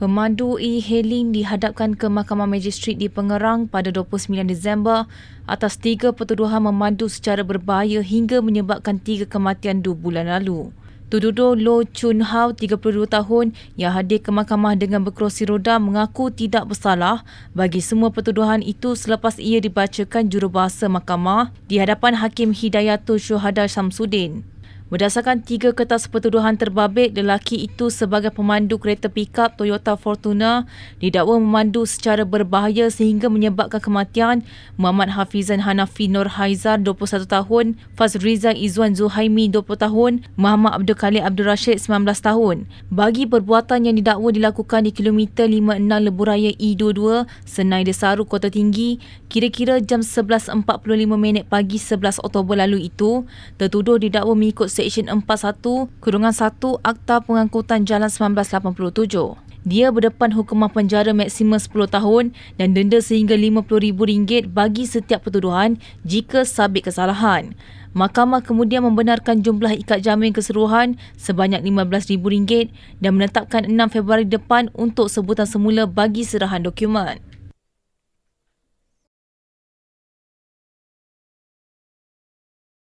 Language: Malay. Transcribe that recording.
Pemandu e-hailing dihadapkan ke Mahkamah Magistrat di Pengerang pada 29 Disember atas tiga pertuduhan memandu secara berbahaya hingga menyebabkan tiga kematian dua bulan lalu. Tuduh Lo Chun Hao, 32 tahun, yang hadir ke mahkamah dengan berkerusi roda mengaku tidak bersalah bagi semua pertuduhan itu selepas ia dibacakan jurubahasa mahkamah di hadapan Hakim Hidayatul Syuhada Samsudin. Berdasarkan tiga kertas pertuduhan terbabit, lelaki itu sebagai pemandu kereta pikap Toyota Fortuner didakwa memandu secara berbahaya sehingga menyebabkan kematian Muhammad Hafizan Hanafi Nur Haizar 21 tahun, Fazrizan Izwan Zuhaimi 20 tahun, Muhammad Abdul Khalid Abdul Rashid 19 tahun. Bagi perbuatan yang didakwa dilakukan di kilometer 56 Lebuh Raya E22 Senai Desaru Kota Tinggi kira-kira jam 11.45 minit pagi 11 Oktober lalu itu tertuduh didakwa mengikut Seksyen 41 Kurungan 1 Akta Pengangkutan Jalan 1987. Dia berdepan hukuman penjara maksimum 10 tahun dan denda sehingga RM50,000 bagi setiap pertuduhan jika sabit kesalahan. Mahkamah kemudian membenarkan jumlah ikat jamin keseluruhan sebanyak RM15,000 dan menetapkan 6 Februari depan untuk sebutan semula bagi serahan dokumen.